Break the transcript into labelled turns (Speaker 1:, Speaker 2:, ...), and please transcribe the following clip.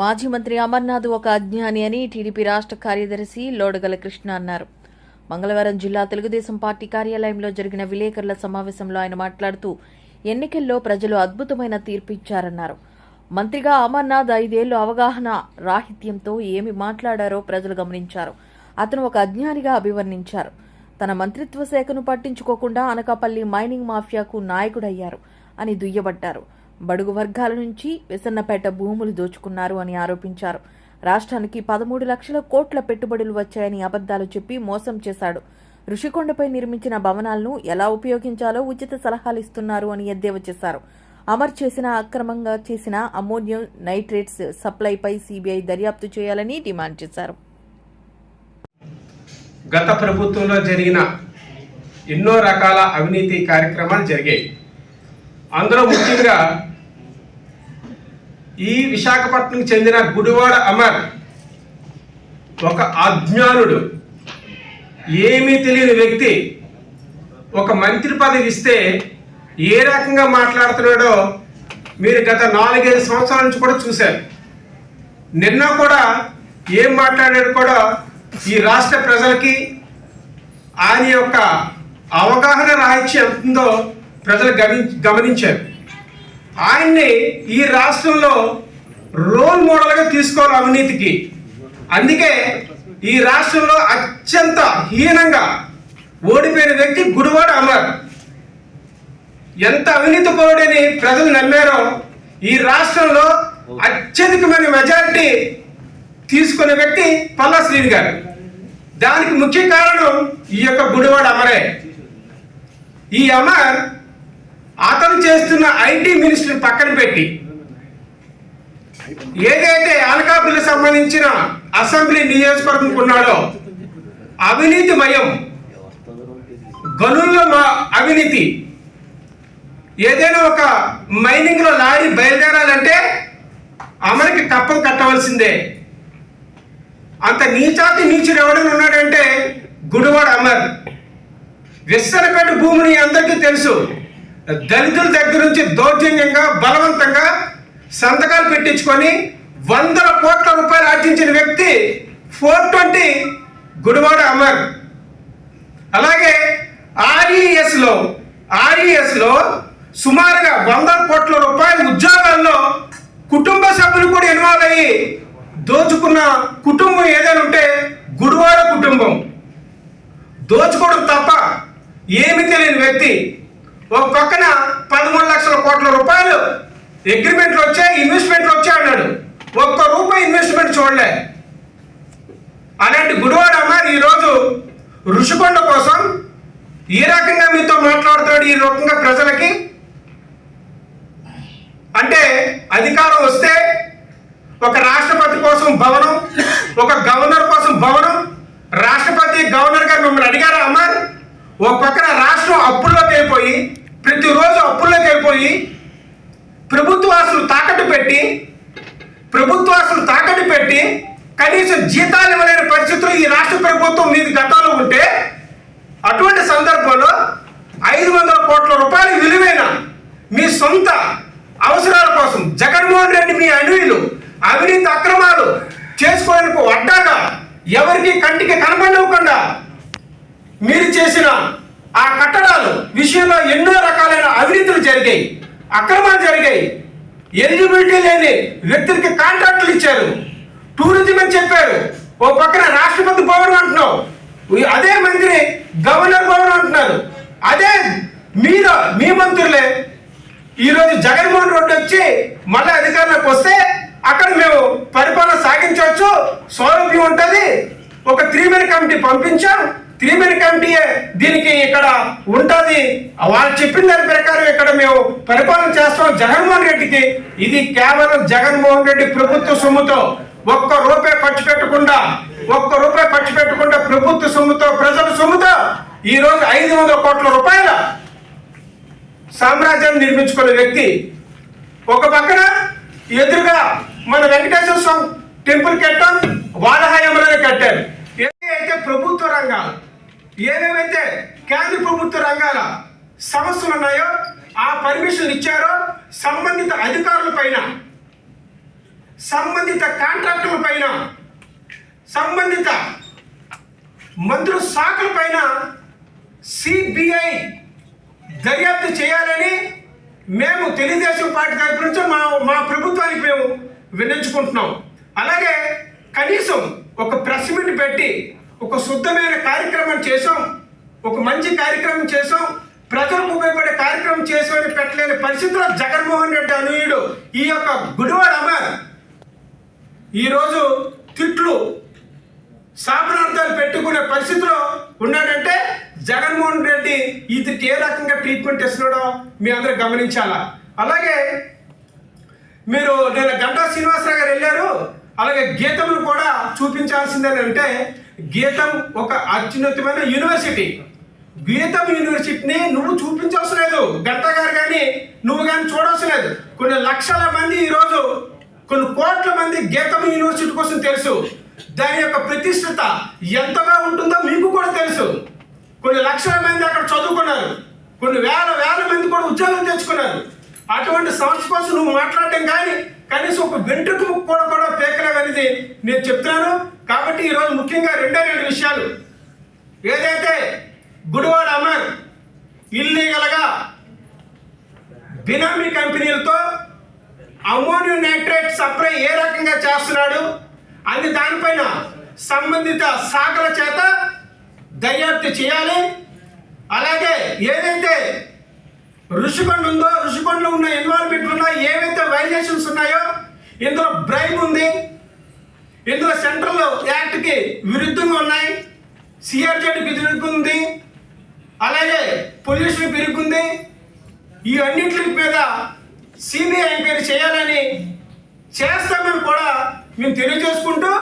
Speaker 1: మాజీ మంత్రి అమర్నాథ్ ఒక అజ్ఞాని అని టీడీపీ రాష్ట్ర కార్యదర్శి లోడగల కృష్ణ అన్నారు. మంగళవారం జిల్లా తెలుగుదేశం పార్టీ కార్యాలయంలో జరిగిన విలేకరుల సమావేశంలో ఆయన మాట్లాడుతూ ఎన్నికల్లో ప్రజలు అద్భుతమైన తీర్పు ఇచ్చారన్నారు మంత్రిగా అమర్నాథ్ ఐదేళ్ళు అవగాహన రాహిత్యంతో ఏమి మాట్లాడారో ప్రజలు గమనించారు. అతను ఒక అజ్ఞానిగా అభివర్ణించారు. తన మంత్రిత్వ శాఖను పట్టించుకోకుండా అనకాపల్లి మైనింగ్ మాఫియాకు నాయకుడయ్యారు అని దుయ్యబట్టారు. బడుగు వర్గాల నుంచి విసన్నపేట భూములు దోచుకున్నారు అని ఆరోపించారు. రాష్ట్రానికి పదమూడు లక్షల కోట్ల పెట్టుబడులు వచ్చాయని అబద్దాలు చెప్పి మోసం చేశాడు. ఋషికొండపై నిర్మించిన భవనాలను ఎలా ఉపయోగించాలో ఉచిత సలహాలు ఇస్తున్నారు అని ఎద్దేవా చేశారు. అమర్ చేసిన అక్రమంగా చేసిన అమోనియం నైట్రేట్స్ సప్లైపై సిబిఐ దర్యాప్తు చేయాలని డిమాండ్ చేశారు.
Speaker 2: గత ప్రభుత్వంలో జరిగిన ఎన్నో రకాల అవినీతి కార్యక్రమాలు జరిగాయి. అందులో ముఖ్యంగా ఈ విశాఖపట్నం చెందిన గుడివాడ అమర్ ఒక అజ్ఞానుడు. ఏమీ తెలియని వ్యక్తి ఒక మంత్రి పదవి ఇస్తే ఏ రకంగా మాట్లాడుతున్నాడో మీరు గత నాలుగైదు సంవత్సరాల నుంచి కూడా చూశారు. నిన్న కూడా ఏం మాట్లాడాడు కూడా ఈ రాష్ట్ర ప్రజలకి ఆయన యొక్క అవగాహన రాహిత్యం ఎంత ఉందో ప్రజలు గమని గమనించారు. ఆయన్ని ఈ రాష్ట్రంలో రోల్ మోడల్గా తీసుకోవాలి అవినీతికి. అందుకే ఈ రాష్ట్రంలో అత్యంత హీనంగా ఓడిపోయిన వ్యక్తి గుడివాడ అమర్. ఎంత అవినీతి పరుడని ప్రజలు నమ్మారో ఈ రాష్ట్రంలో అత్యధికమైన మెజారిటీ తీసుకున్న వ్యక్తి పల్లా శ్రీని గారు. దానికి ముఖ్య కారణం ఈ యొక్క గుడివాడ అమరే. ఈ అమర్ చేస్తున్న ఐటీ మినిస్టర్ పక్కన పెట్టి ఏదైతే అనకాపల్లి సంబంధించిన అసెంబ్లీ నియోజకవర్గం ఉన్నాడో అవినీతి మయం గనుల్లో మా అవినీతి. ఏదైనా ఒక మైనింగ్లో లారీ బయలుదేరాలంటే అమరికి కప్పం కట్టవలసిందే. అంత నీచాతి నీచుడు ఎవడని ఉన్నాడంటే గుడివాడ అమర్. విస్తరపేట భూమిని అందరికీ తెలుసు. దళితుల దగ్గర నుంచి దౌర్జన్యంగా బలవంతంగా సంతకాలు పెట్టించుకొని వందల కోట్ల రూపాయలు ఆర్జించిన వ్యక్తి ఫోర్ ట్వంటీ గుడివాడ అమర్. అలాగే ఆర్ఈఎస్లో ఆర్ఈఎస్లో సుమారుగా వంద కోట్ల రూపాయల ఉద్యోగాల్లో కుటుంబ సభ్యులు కూడా ఇన్వాల్వ్ అయ్యి దోచుకున్న కుటుంబం ఏదైనా ఉంటే గుడివాడ కుటుంబం. దోచుకోవడం తప్ప ఏమి తెలియని వ్యక్తి ఒక పక్కన పదమూడు లక్షల కోట్ల రూపాయలు అగ్రిమెంట్లు వచ్చాయి ఇన్వెస్ట్మెంట్లు వచ్చాయి అన్నాడు. ఒక్క రూపాయి ఇన్వెస్ట్మెంట్ చూడలే. అలాంటి గుడివాడ అమ్మారు ఈరోజు ఋషికొండ కోసం ఏ రకంగా మీతో మాట్లాడుతాడు ఈ రకంగా ప్రజలకి? అంటే అధికారం వస్తే ఒక రాష్ట్రపతి కోసం భవనం ఒక గవర్నర్ కోసం భవనం రాష్ట్రపతి గవర్నర్ గారు మిమ్మల్ని అడిగారా అమ్మారు ఒక పక్కన రాష్ట్రం అప్పుల్లోకి వెళ్ళిపోయి ప్రతిరోజు అప్పుల్లోకి వెళ్ళిపోయి ప్రభుత్వ ఆస్తులు తాకట్టు పెట్టి ప్రభుత్వాసులు తాకట్టు పెట్టి కనీసం జీతాలు ఇవ్వలేని పరిస్థితులు ఈ రాష్ట్ర ప్రభుత్వం మీది గతంలో ఉంటే అటువంటి సందర్భంలో ఐదు వందల కోట్ల రూపాయలు విలువైన మీ సొంత అవసరాల కోసం జగన్మోహన్ రెడ్డి మీ అణువులు అవినీతి అక్రమాలు చేసుకోవడానికి అడ్డాగా ఎవరికి కంటికి కనపడకుండా మీరు చేసిన ఆ కట్టడాలు విషయంలో ఎన్నో రకాలైన అవినీతులు జరిగాయి అక్రమాలు జరిగాయి. ఎలిజిబిలిటీ లేని వ్యక్తులకి కాంట్రాక్టులు ఇచ్చారు. టూరిజం అని చెప్పారు. ఓ పక్కన రాష్ట్రపతి భవనం అంటున్నావు. అదే మంత్రి గవర్నర్ భవనం అంటున్నారు. అదే మీద మీ మంత్రులే. ఈరోజు జగన్మోహన్ రెడ్డి వచ్చి మళ్ళీ అధికారంలోకి వస్తే అక్కడ మేము పరిపాలన సాగించవచ్చు. సౌలభ్యం ఉంటుంది. ఒక త్రీ మెన్ కమిటీ పంపించాం. త్రీ కమిటీ దీనికి ఇక్కడ ఉంటుంది. వాళ్ళు చెప్పిన దాని ప్రకారం ఇక్కడ మేము పరిపాలన చేస్తాం. జగన్మోహన్ రెడ్డికి ఇది కేవలం జగన్మోహన్ రెడ్డి ప్రభుత్వ సొమ్ముతో ఒక్క రూపాయి ఖర్చు పెట్టకుండా ఒక్క రూపాయి ఖర్చు పెట్టకుండా ప్రభుత్వ సొమ్ముతో ప్రజల సొమ్ముతో ఈ రోజు ఐదు వందల కోట్ల రూపాయల సామ్రాజ్యాన్ని నిర్మించుకున్న వ్యక్తి. ఒక పక్కన ఎదురుగా మన వెంకటేశ్వర స్వామి టెంపుల్ కట్టాం వాళ్ళ హయాంలోనే కట్టారు ఏదైతే ప్రభుత్వ రంగాలు. ఏవేవైతే కేంద్ర ప్రభుత్వ రంగాల సమస్యలు ఉన్నాయో ఆ పర్మిషన్ ఇచ్చారో సంబంధిత అధికారుల పైన సంబంధిత కాంట్రాక్టుల పైన సంబంధిత మంత్రుల శాఖల పైన సిబిఐ దర్యాప్తు చేయాలని మేము తెలుగుదేశం పార్టీ తరపు నుంచి మా మా ప్రభుత్వానికి మేము విన్నవించుకుంటున్నాం. అలాగే కనీసం ఒక ప్రెస్ మీట్ పెట్టి ఒక శుద్ధమైన కార్యక్రమం చేసాం ఒక మంచి కార్యక్రమం చేసాం ప్రజలకు ఉపయోగపడే కార్యక్రమం చేసామని పెట్టలేని పరిస్థితిలో జగన్మోహన్ రెడ్డి అనుయుడు ఈ యొక్క గుడివాడ అమర్ ఈరోజు తిట్లు శాపనార్థాలు పెట్టుకునే పరిస్థితిలో ఉన్నాడంటే జగన్మోహన్ రెడ్డి ఇది ఏ రకంగా ట్రీట్మెంట్ ఇస్తున్నాడో మీ అందరూ గమనించాలా? అలాగే మీరు నేను గంటా శ్రీనివాసరావు గారు వెళ్ళారు. అలాగే గీతములు కూడా చూపించాల్సిందేనంటే గీతం ఒక అత్యున్నతమైన యూనివర్సిటీ. గీతం యూనివర్సిటీని నువ్వు చూపించవసరం లేదు. గంట గారు కానీ నువ్వు కానీ చూడవసరం లేదు. కొన్ని లక్షల మంది ఈరోజు కొన్ని కోట్ల మంది గీతం యూనివర్సిటీ కోసం తెలుసు. దాని యొక్క ప్రతిష్టత ఎంతగా ఉంటుందో మీకు కూడా తెలుసు. కొన్ని లక్షల మంది అక్కడ చదువుకున్నారు. కొన్ని వేల వేల మంది కూడా ఉద్యోగం తెచ్చుకున్నారు. అటువంటి సంస్థ కోసం నువ్వు మాట్లాడటం కానీ కనీసం ఒక వెంట్రుకు కూడా కూడా పేకలేవు అనేది నేను చెప్తున్నాను. కాబట్టి ఈరోజు ముఖ్యంగా రెండే రెండు విషయాలు. ఏదైతే గుడివాడ అమర్ ఇల్లీగల్గా బినామీ కంపెనీలతో అమోనియం నైట్రేట్ సప్లై ఏ రకంగా చేస్తున్నాడు అని దానిపైన సంబంధిత శాఖల చేత దర్యాప్తు చేయాలి. అలాగే ఏదైతే ఋషికొండ ఉందో ఋషికొండలో ఉన్న ఇన్వాల్వ్మెంట్ ఉన్నాయో ఏవైతే వైలేషన్స్ ఉన్నాయో ఇందులో బ్రైమ్ ఉంది. ఇందులో సెంట్రల్ యాక్ట్కి విరుద్ధంగా ఉన్నాయి. సిఆర్జెడ్కి విరుద్ధంగా అలాగే పొల్యూషన్ పెరుగుతుంది ఈ అన్నింటి మీద సిబిఐ ఎంక్వైరీ చేయాలని చేస్తామని కూడా మేము తెలియజేసుకుంటూ